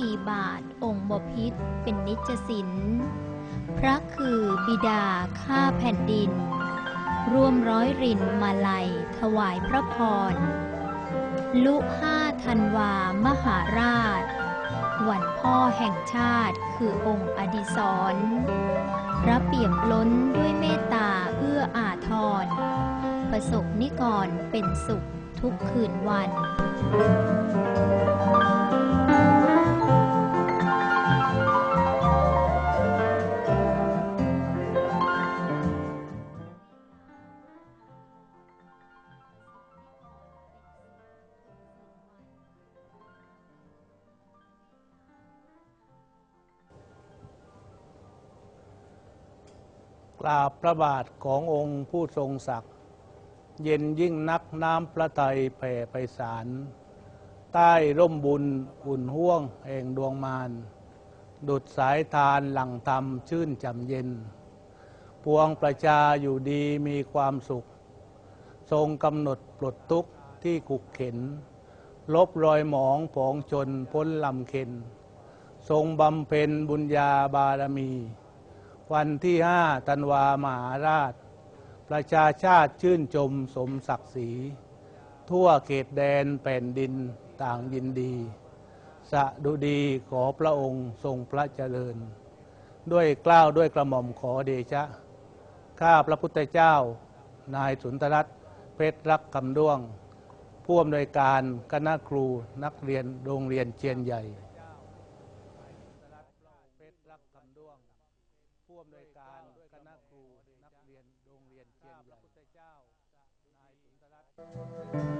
ดีบาท องค์บพิษเป็นนิจสินพระคือบิดาข้าแผ่นดิน ร่วมร้อยรินมาลัย ถวายพระพร ลุห้าธันวามหาราช วันพ่อแห่งชาติคือองค์อดิศรพระเปี่ยมล้นด้วยเมตตาเอื้ออาทร ประสบนิกรเป็นสุขทุกคืนวัน ราบพระบาทขององค์ผู้ทรงศักดิ์เย็นยิ่งนักน้ำพระทัยแผ่ไปสารใต้ร่มบุญอุ่นห่วงแห่งดวงมารดุดสายทานหลังธรรมชื่นจำเย็น ปวงประชาอยู่ดีมีความสุข ทรงกำหนดปลดทุกข์ที่ขุกเข็น ลบรอยหมองผองชนพ้นลำเค็น ทรงบำเพ็ญบุญญาบารมี วันที่ห้าธันวามหาราช ประชาชาติชื่นชมสมศักดิ์ศรี ทั่วเขตแดนแผ่นดินต่างยินดี สะดุดีขอพระองค์ทรงพระเจริญ ด้วยกล้าวด้วยกระหม่อมขอเดชะ ข้าพระพุทธเจ้า นายสุนทรัตน์เพชรรักคำด้วง ผู้อำนวยการคณะครูนักเรียนโรงเรียนเชียนใหญ่ เพชรรักคำด้วง ผู้อำนวยการคณะ ครูนักเรียนโรงเรียนเชียนใหญ่